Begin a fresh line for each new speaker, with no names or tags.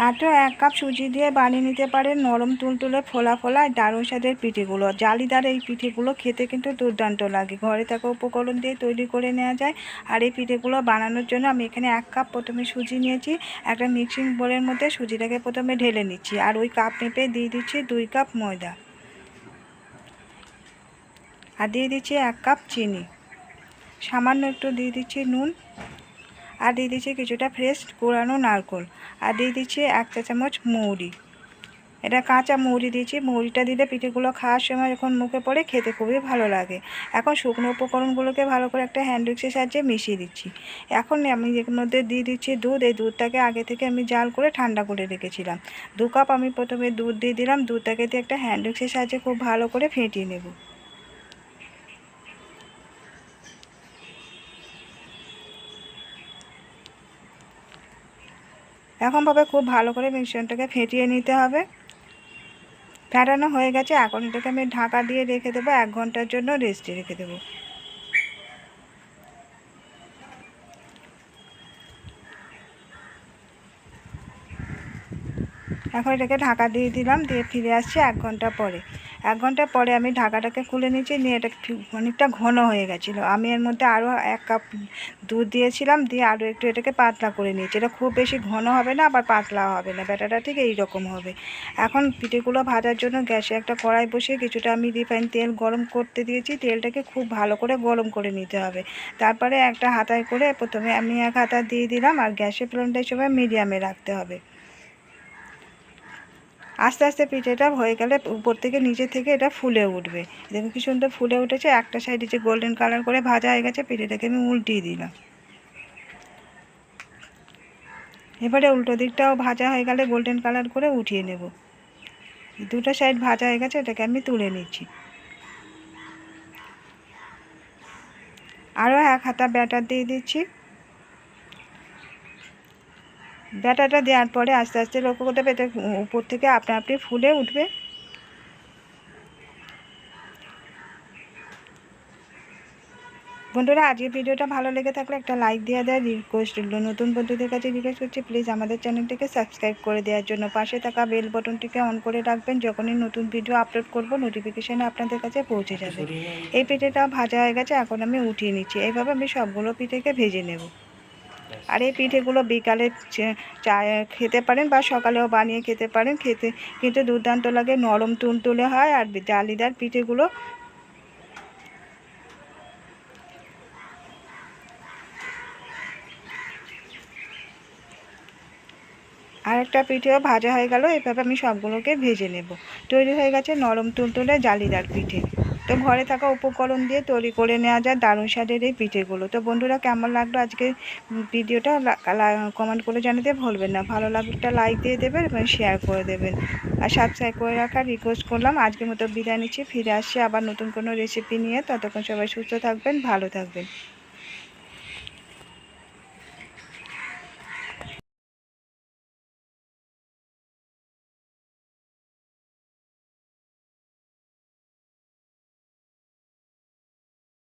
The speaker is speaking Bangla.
মাত্র এক কাপ সুজি দিয়ে বানিয়ে নিতে পারেন নরম তুলতুলে ফোলা ফোলা দারুণ স্বাদের পিঠেগুলো। জালিদার এই পিঠেগুলো খেতে কিন্তু দুর্দান্ত লাগে। ঘরে থাকা উপকরণ দিয়ে তৈরি করে নেওয়া যায়। আর এই পিঠেগুলো বানানোর জন্য আমি এখানে এক কাপ প্রথমে সুজি নিয়েছি, একটা মিক্সিং বোলের মধ্যে সুজিটাকে প্রথমে ঢেলে নিচ্ছি। আর ওই কাপ মেপে দিয়ে দিচ্ছি দুই কাপ ময়দা। আর দিয়ে দিচ্ছি এক কাপ চিনি। সামান্য একটু দিয়ে দিচ্ছি নুন। আর দিয়ে দিচ্ছি কিছুটা ফ্রেশ কোরানো নারকোল। আর দিয়ে দিচ্ছি এক চা চামচ মৌরি। এটা কাঁচা মৌরি দিয়েছি। মৌরিটা দিলে পিঠেগুলো খাওয়ার সময় যখন মুখে পড়ে খেতে খুবই ভালো লাগে। এখন শুকনো উপকরণগুলোকে ভালো করে একটা হ্যান্ড উইক্সের সাহায্যে মিশিয়ে দিচ্ছি। এখন আমি এর মধ্যে দিয়ে দিচ্ছি দুধ। এই দুধটাকে আগে থেকে আমি জাল করে ঠান্ডা করে রেখেছিলাম। দু কাপ আমি প্রথমে দুধ দিয়ে দিলাম। দুধটাকে দিয়ে একটা হ্যান্ড উইক্সের সাহায্যে খুব ভালো করে ফেটিয়ে নেব। এরকমভাবে খুব ভালো করে মিশ্রণটাকে ফেটিয়ে নিতে হবে। ফেটানো হয়ে গেছে, এখন এটাকে আমি ঢাকা দিয়ে রেখে দেবো, এক ঘণ্টার জন্য রেস্টে রেখে দেবো। এখন এটাকে ঢাকা দিয়ে দিলাম, দিয়ে ফিরে আসছি এক ঘণ্টা পরে। এক ঘণ্টা পরে আমি ঢাকাটাকে খুলে নিয়েছি, নিয়ে এটা অনেকটা ঘন হয়ে গেছিল। আমি এর মধ্যে আরও এক কাপ দুধ দিয়েছিলাম, দিয়ে আরও একটু এটাকে পাতলা করে নিয়েছি। এটা খুব বেশি ঘন হবে না, আবার পাতলা হবে না ব্যাটাটা ঠিক এই রকম হবে। এখন পিঠেগুলো ভাজার জন্য গ্যাসে একটা কড়াই বসিয়ে কিছুটা আমি রিফাইন তেল গরম করতে দিয়েছি। তেলটাকে খুব ভালো করে গরম করে নিতে হবে। তারপরে একটা হাতায় করে প্রথমে আমি এক হাতা দিয়ে দিলাম, আর গ্যাসের ফ্লেমটা সবাই মিডিয়ামে রাখতে হবে। আস্তে আস্তে পিঠেটা হয়ে গেলে উপর থেকে নিচে থেকে এটা ফুলে উঠবে। দেখুন কি সুন্দর ফুলে উঠেছে, একটা সাইডে যে গোল্ডেন কালার করে ভাজা হয়ে গেছে, পিঠেটাকে আমি উল্টিয়ে দিলাম। এবারে উল্টো দিকটাও ভাজা হয়ে গেলে গোল্ডেন কালার করে উঠিয়ে নেব। দুটো সাইড ভাজা হয়ে গেছে, এটাকে আমি তুলে নিচ্ছি। আরও এক হাতা ব্যাটার দিয়ে দিচ্ছি। ব্যাটাটা দেওয়ার পরে আস্তে আস্তে লক্ষ্য করতে এটা উপর থেকে আপনা আপনি ফুলে উঠবে। বন্ধুরা, আজকের ভিডিওটা ভালো লেগে থাকলে একটা লাইক দেওয়া দেয় রিকোয়েস্ট রইল। নতুন বন্ধুদের কাছে রিকোয়েস্ট করছি প্লিজ আমাদের চ্যানেলটিকে সাবস্ক্রাইব করে দেওয়ার জন্য। পাশে থাকা বেল বটনটিকে অন করে রাখবেন, যখনই নতুন ভিডিও আপলোড করব নোটিফিকেশান আপনাদের কাছে পৌঁছে যাবে। এই পিঠেটা ভাজা হয়ে গেছে, এখন আমি উঠিয়ে নিচ্ছি। এইভাবে আমি সবগুলো পিঠেকে ভেজে নেব। আর এই পিঠেগুলো বিকালে চা খেতে পারেন বা সকালেও বানিয়ে খেতে পারেন। খেতে কিন্তু দুর্দান্ত লাগে, নরম তুলতুলে হয় আর জালিদার পিঠেগুলো। আর একটা পিঠেও ভাজা হয়ে গেল, এভাবে আমি সবগুলোকে ভেজে নেব। তৈরি হয়ে গেছে নরম তুলতুলে জালিদার পিঠে। তো ঘরে থাকা উপকরণ দিয়ে তৈরি করে নেওয়া যায় দারুণ স্বাদের এই পিঠেগুলো। তো বন্ধুরা, কেমন লাগল আজকে ভিডিওটা? কমেন্ট করে জানাতে ভুলবেন না। ভালো লাগলে লাইক দিয়ে দেবেন এবং শেয়ার করে দেবেন। আর সাবস্ক্রাইব করে রাখার রিকোয়েস্ট করলাম। আজকের মতো বিদায় নিচ্ছি। ফিরে আসছি আবার নতুন কোনো রেসিপি নিয়ে। ততক্ষণ সবাই সুস্থ থাকবেন, ভালো থাকবেন।